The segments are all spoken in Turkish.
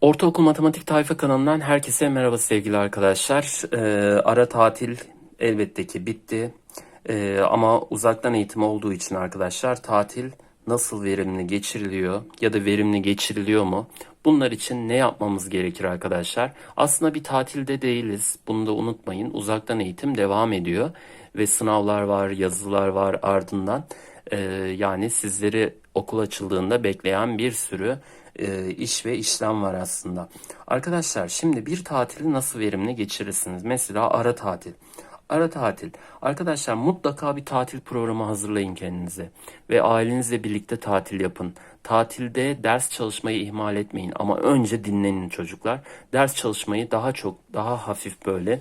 Ortaokul Matematik Tayfa kanalından herkese merhaba sevgili arkadaşlar. Ee, ara tatil elbette ki bitti. Ee, ama uzaktan eğitim olduğu için arkadaşlar tatil nasıl verimli geçiriliyor ya da verimli geçiriliyor mu? Bunlar için ne yapmamız gerekir arkadaşlar? Aslında bir tatilde değiliz. Bunu da unutmayın. Uzaktan eğitim devam ediyor ve sınavlar var, yazılar var ardından. Ee, yani sizleri okul açıldığında bekleyen bir sürü e, iş ve işlem var aslında. Arkadaşlar şimdi bir tatili nasıl verimli geçirirsiniz? Mesela ara tatil. Ara tatil. Arkadaşlar mutlaka bir tatil programı hazırlayın kendinize ve ailenizle birlikte tatil yapın. Tatilde ders çalışmayı ihmal etmeyin ama önce dinlenin çocuklar. Ders çalışmayı daha çok, daha hafif böyle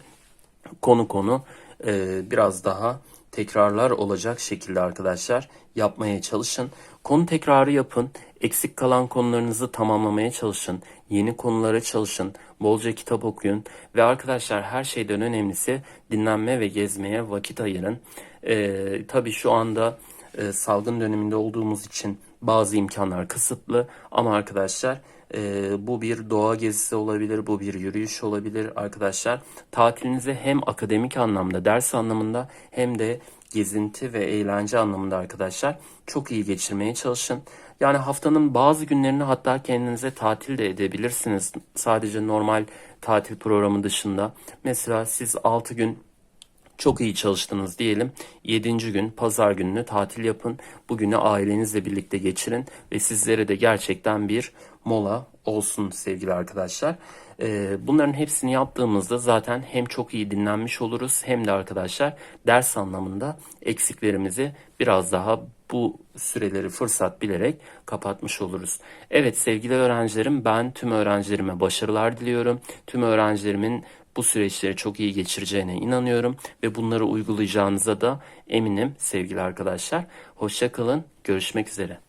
konu konu e, biraz daha tekrarlar olacak şekilde arkadaşlar yapmaya çalışın. Konu tekrarı yapın. Eksik kalan konularınızı tamamlamaya çalışın. Yeni konulara çalışın. Bolca kitap okuyun. Ve arkadaşlar her şeyden önemlisi dinlenme ve gezmeye vakit ayırın. E, tabii şu anda e, salgın döneminde olduğumuz için bazı imkanlar kısıtlı. Ama arkadaşlar e, bu bir doğa gezisi olabilir, bu bir yürüyüş olabilir arkadaşlar. Tatilinizi hem akademik anlamda, ders anlamında hem de gezinti ve eğlence anlamında arkadaşlar çok iyi geçirmeye çalışın. Yani haftanın bazı günlerini hatta kendinize tatil de edebilirsiniz. Sadece normal tatil programı dışında. Mesela siz 6 gün çok iyi çalıştınız diyelim. 7. gün pazar gününü tatil yapın. Bugünü ailenizle birlikte geçirin ve sizlere de gerçekten bir mola olsun sevgili arkadaşlar. Ee, bunların hepsini yaptığımızda zaten hem çok iyi dinlenmiş oluruz hem de arkadaşlar ders anlamında eksiklerimizi biraz daha bu süreleri fırsat bilerek kapatmış oluruz. Evet sevgili öğrencilerim ben tüm öğrencilerime başarılar diliyorum. Tüm öğrencilerimin bu süreçleri çok iyi geçireceğine inanıyorum ve bunları uygulayacağınıza da eminim sevgili arkadaşlar. Hoşça kalın, görüşmek üzere.